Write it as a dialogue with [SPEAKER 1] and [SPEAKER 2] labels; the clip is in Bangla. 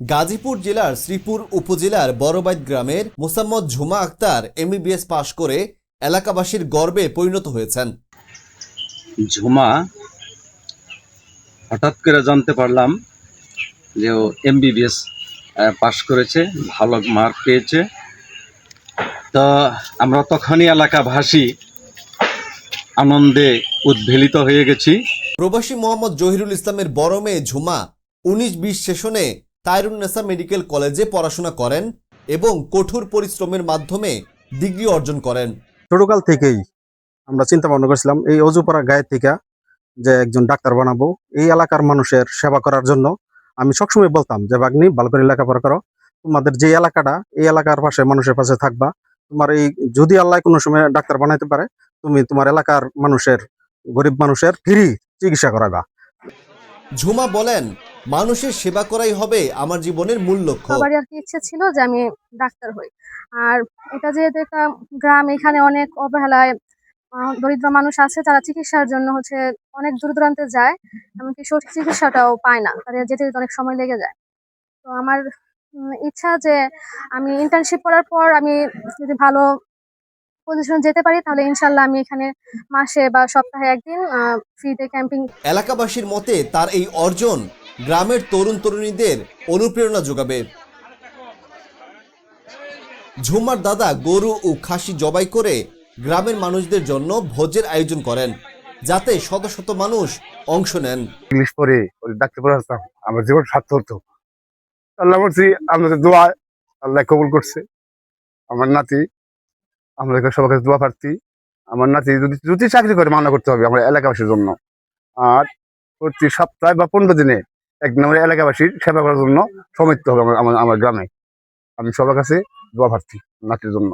[SPEAKER 1] গাজীপুর জেলার শ্রীপুর উপজেলার বড়বাইদ গ্রামের মোসাম্মদ ঝুমা আক্তার এমবিবিএস পাশ করে এলাকাবাসীর গর্বে পরিণত হয়েছেন।
[SPEAKER 2] ঝুমা হঠাৎ করে জানতে পারলাম যে ও এমবিবিএস পাশ করেছে ভালো মার্ক পেয়েছে। তো আমরা তখনই এলাকাভাসী আনন্দে উদ্বেলিত হয়ে গেছি।
[SPEAKER 1] প্রবাসী মোহাম্মদ জহিরুল ইসলামের বড় মেয়ে ঝুমা উনিশ বিশ সেশনে তাইরুন্নেসা মেডিকেল কলেজে পড়াশোনা করেন এবং কঠোর পরিশ্রমের মাধ্যমে ডিগ্রি অর্জন করেন।
[SPEAKER 3] ছোটকাল থেকেই আমরা চিন্তা ভাবনা করেছিলাম এই অজুপাড়া গায়ে থেকে যে একজন ডাক্তার বানাবো এই এলাকার মানুষের সেবা করার জন্য আমি সবসময় বলতাম যে বাগনি ভালো করে লেখাপড়া করো। তোমাদের যে এলাকাটা এই এলাকার পাশে মানুষের পাশে থাকবা। তোমার এই যদি আল্লাহ কোনো সময় ডাক্তার বানাইতে পারে তুমি তোমার এলাকার মানুষের গরিব মানুষের ফ্রি চিকিৎসা করাবা।
[SPEAKER 1] ঝুমা বলেন মানুষের সেবা করাই হবে আমার জীবনের মূল লক্ষ্য।
[SPEAKER 4] সবারই আর কি ইচ্ছে ছিল যে আমি ডাক্তার হই। আর এটা যেহেতু একটা গ্রাম এখানে অনেক অবহেলায় দরিদ্র মানুষ আছে তারা চিকিৎসার জন্য হচ্ছে অনেক দূর দূরান্তে যায় এমনকি সঠিক চিকিৎসাটাও পায় না তাদের যেতে যেতে অনেক সময় লেগে যায়। তো আমার ইচ্ছা যে আমি ইন্টার্নশিপ করার পর আমি যদি ভালো পজিশন যেতে পারি তাহলে ইনশাল্লাহ আমি এখানে মাসে বা সপ্তাহে একদিন ফ্রিতে ক্যাম্পিং
[SPEAKER 1] এলাকাবাসীর মতে তার এই অর্জন গ্রামের তরুণ তরুণীদের অনুপ্রেরণা যোগাবে। ঝুমার দাদা গরু ও খাসি জবাই করে গ্রামের মানুষদের জন্য ভোজের আয়োজন করেন, যাতে শত শত মানুষ অংশ নেন।
[SPEAKER 5] ইংলিশ ওই ডাক্তার পড়ে আসতাম। আমার জীবন সার্থক হতো। আল্লাহ করছি আপনাদের দোয়া, আল্লাহ কবুল করছে। আমার নাতি আমাদেরকে সবার কাছে দোয়া প্রার্থী। আমার নাতি যদি যদি চাকরি করে মানা করতে হবে আমার এলাকাবাসীর জন্য। আর প্রতি সপ্তাহে বা পনেরো দিনে একদিন নম্বরে এলাকাবাসীর সেবা করার জন্য সমৃদ্ধ হবে আমার গ্রামে। আমি সবার কাছে দোয়া প্রার্থী, নাতির জন্য।